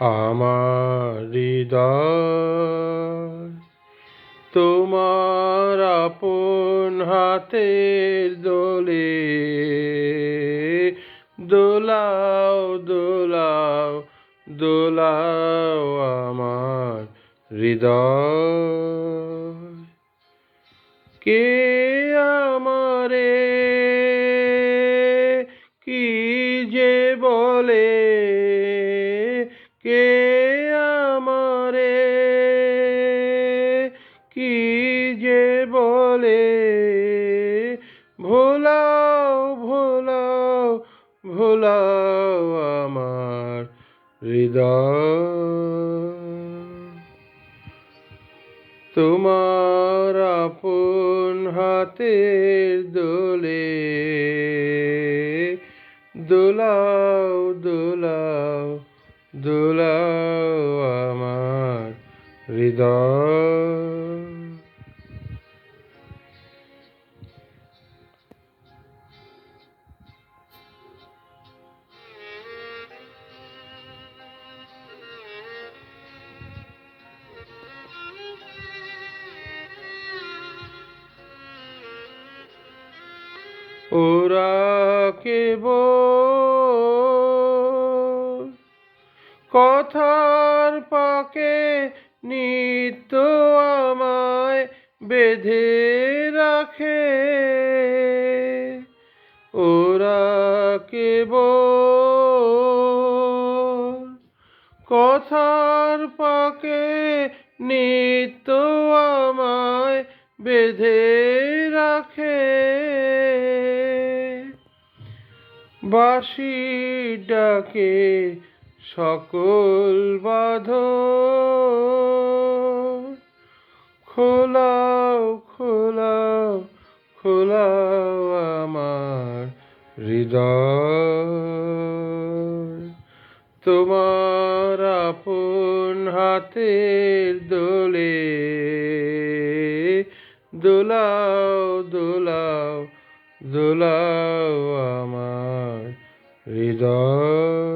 আমার হৃদয়, তোমার আপন হাতের দোলে, দোলাও দোলাও দোলাও আমার হৃদয়। কে আমারে, কি যে বলে কে আমারে? কি যে বলে? ভোলাও ভোলাও ভোলাও আমার হৃদয়। তোমার আপন হাতের দোলে দোলাও হৃদয় ওরা কেবল কথার পাকে নিত্য আমায় বেঁধে রাখে। ওরা কেব কথার পাকে নিত্য আমায় বেঁধে রাখে। বাসি ডাকে সকল বাধ খোলাও খোলাও খোলাও আমার হৃদয়। তোমার আপন হাতের দোলে দোলাও দোলাও দোলাও আমার হৃদয়।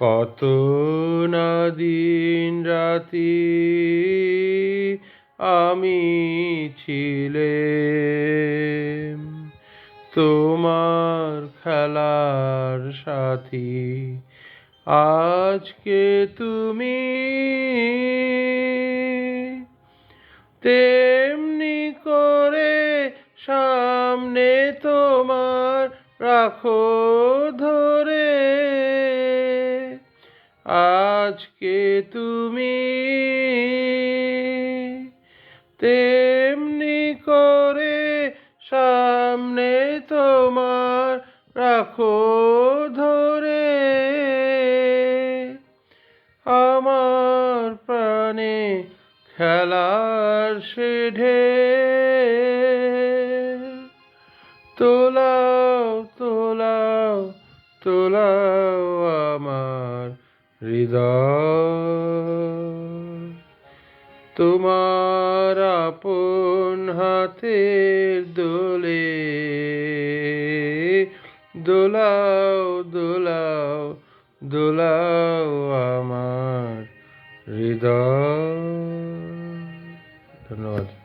কত না দিন রাতি আমি ছিলে তোমার খেলার সাথী, আজকে তুমি। তেমনি করে সামনে তোমার রাখো ধরে আজকে তুমি তেমনি করে সামনে তোমার রাখো ধরে। আমার প্রাণে খেলার সেঢে তোলাও তোলাও তোলাও আমার হৃদয় তোমার আপন হাতের দোলে দোলাও দোলাও দোলাও আমার হৃদয়। ধন্যবাদ।